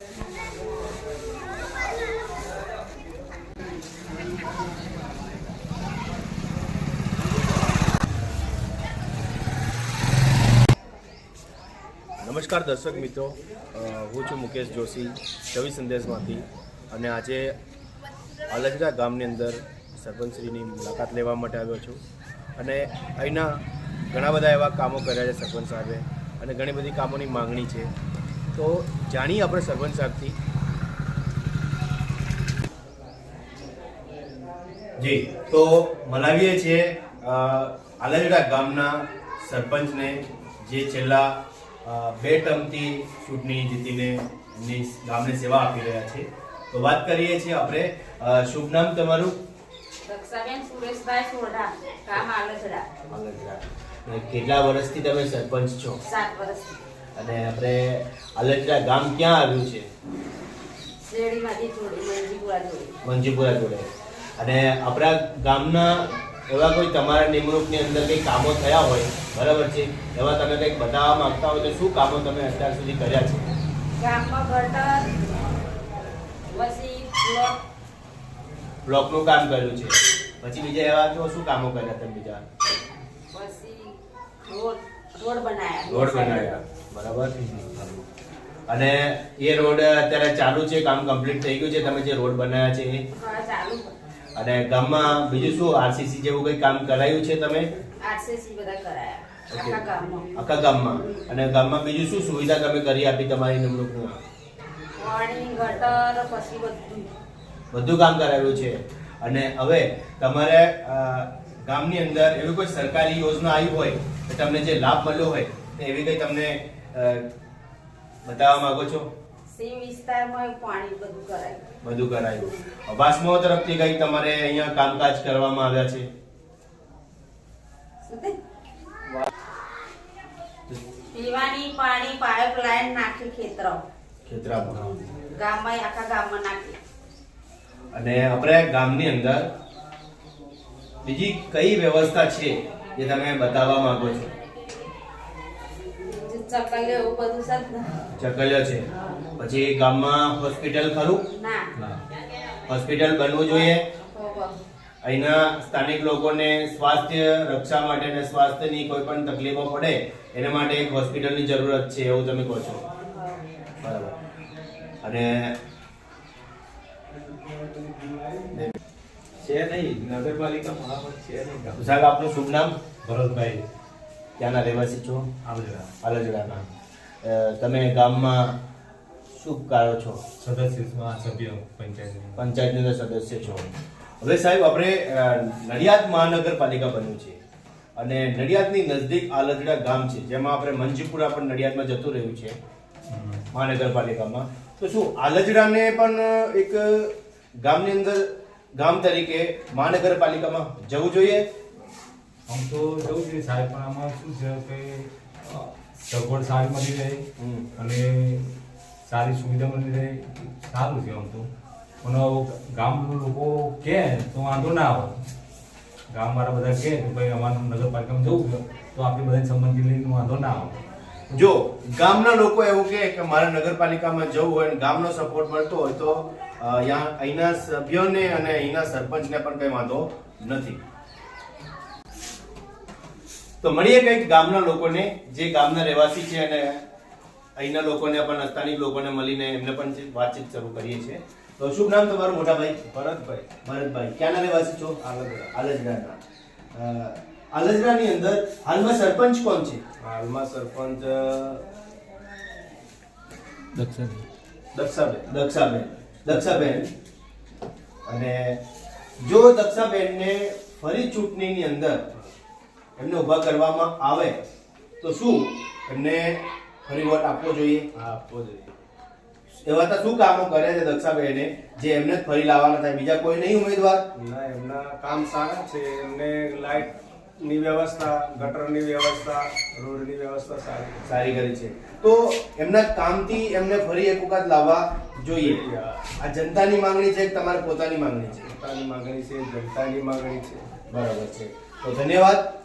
નમસ્કાર દર્શક મિત્રો. હું છું મુકેશ જોશી કવિ સંદેશમાંથી. અને આજે અલજરા ગામની અંદર સરપંચશ્રીની મુલાકાત લેવા માટે આવ્યો છું. અને અહીંના ઘણા બધા એવા કામો કર્યા છે સરપંચ સાહેબે. અને ઘણી બધી કામોની માંગણી છે. તો જાણીએ આપણે સરપંચ સાહેબથી. જી તો મનાવીએ છીએ આલાજડા ગામના સરપંચને જે છેલ્લા બે ટર્મથી ચૂંટણી જીતીને એમની ગામને સેવા આપી રહ્યા છે. તો વાત કરીએ છીએ આપણે શુભ નામ તમારું? દક્ષાબેન સુરેશભાઈ સોઢા ગામ આલજડા. આલજડા. કેટલા વર્ષથી તમે સરપંચ છો? સાત વર્ષથી. અને આપણે આલજડા ગામ ક્યાં આવ્યું છે? મંજીપુરા જોડે. અને આપણા ગામના એવા કોઈ તમારા નિમણૂકની અંદર કંઈ કામો થયા હોય? બરાબર છે? એવા તમે કંઈક બતાવવા માંગતા હોય તો શું કામો તમે અત્યાર સુધી કર્યા છે? ગામમાં ગટર પછી બ્લોક. બ્લોકનું કામ કર્યું છે. પછી બીજા એવા તો શું કામો કર્યા તમે બીજા? પછી રોડ રોડ બનાવ્યા રોડ બનાવ્યા બરાબર? અને એ રોડ અત્યારે ચાલુ છે કામ કમ્પ્લીટ થઈ ગયું છે. તમે જે રોડ બનાવ્યા છે એ? અને ગામમાં બીજું શું આરસીસી જેવું કંઈ કામ કરાયું છે તમે? આરસીસી બધા કરાયા. આખા ગામમાં. અને ગામમાં બીજું શું સુવિધા તમે કરી આપી તમારી નિમણૂકમાં બધું. કામ કરાવ્યું છે. અને હવે તમારે ગામની અંદર એવી કોઈ સરકારી યોજના આવી હોય કે તમને જે લાભ મળ્યો હોય એવી કઈ તમને બતાવવા માંગો છો? સીમ વિસ્તારમાં પાણી બધું કરાયું. બધું કરાયું. તરફથી કઈ તમારે અહીંયા કામકાજ કરવામાં આવ્યા છે? પીવાની પાણી પાઇપલાઇન નાખી ખેતરો. ખેતરામાં. ગામમાં આખા ગામમાં નાખી. અને આપણે ગામની અંદર બીજી કઈ વ્યવસ્થા છે જે તમે બતાવવા માંગો છો? બધું ચકલ્યો છે. પછી ગામમાં હોસ્પિટલ ખરું? ના. હોસ્પિટલ બનવું જોઈએ. અહીંના સ્થાનિક લોકોને સ્વાસ્થ્ય રક્ષા માટે અને સ્વાસ્થ્યની કોઈ પણ તકલીફો પડે એના માટે એક હોસ્પિટલની જરૂરત છે એવું તમે કહો છો. બરાબર. અને છે નહીં. નગરપાલિકા મહામત છે નહીં. સાહેબ આપનું શુભ નામ? ભરતભાઈ. ત્યાંના રહેવાસી છો? આલજડા તમે ગામમાં શું કરો છો? સદસ્યમાં સભ્ય પંચાયતની. પંચાયતની સદસ્ય છો. હવે સાહેબ આપણે નડિયાદ મહાનગરપાલિકા બન્યું છે અને નડિયાદની નજદીક આલજડા ગામ છે જેમાં આપણે મંજીપુરા પણ નડિયાદમાં જતું રહ્યું છે મહાનગરપાલિકામાં. તો શું આલજડાને પણ એક ગામની અંદર ગામ તરીકે મહાનગરપાલિકામાં જવું જોઈએ? આમ તો જવું છે સાહેબ પણ આમાં શું છે કે સગવડ સારી મળી રહે અને સારી સુવિધા મળી રહે સારું છે આમ તો. પણ ગામના લોકો કહે તો વાંધો ના આવે. ગામવાળા બધા કહે કે ભાઈ અમારું નગરપાલિકામાં જવું છે તો આપણે બધા સંબંધી લઈને વાંધો ના આવે. જો ગામના લોકો એવું કહે કે મારે નગરપાલિકામાં જવું હોય અને ગામનો સપોર્ટ મળતો હોય તો અહીંના સભ્યોને અને અહીંના સરપંચને પણ કંઈ વાંધો નથી. તો મળીએ કંઈક ગામના લોકોને જે ગામના રહેવાસી છે અને અહીંના લોકોને પણ સ્થાનિક લોકોને મળીને એમને પણ વાતચીત શરૂ કરીએ છીએ. તો શુભ નામ તમારું મોટા ભાઈ ભરતભાઈ. ભરતભાઈ. ક્યાંના રહેવાસી છો? આલજડા. આલજરાના. આલજરાની અંદર હાલમાં સરપંચ કોણ છે? હાલમાં સરપંચ દક્ષાબેન. દક્ષાબેન. દક્ષાબેન. અને જો દક્ષાબેનને ફરી ચૂંટણીની અંદર એમને ઊભા કરવામાં આવે તો શું? એમને ફરી વોટ આપવો જોઈએ. આપવો જોઈએ. એવા તો શું કામો કર્યા છે દક્ષાબેને જે એમને જ ફરી લાવવાના થાય. બીજા કોઈ નહીં ઉમેદવાર? ના એમના કામ સારા છે. એમને લાઇટની વ્યવસ્થા ગટરની વ્યવસ્થા રોડની વ્યવસ્થા સારી સારી કરી છે. તો એમના કામથી એમને ફરી એક વખત લાવવા જોઈએ. આ જનતાની માંગણી છે તમારી પોતાની માંગણી છે? પોતાની માંગણી છે જનતાની માંગણી છે. બરાબર છે. તો ધન્યવાદ.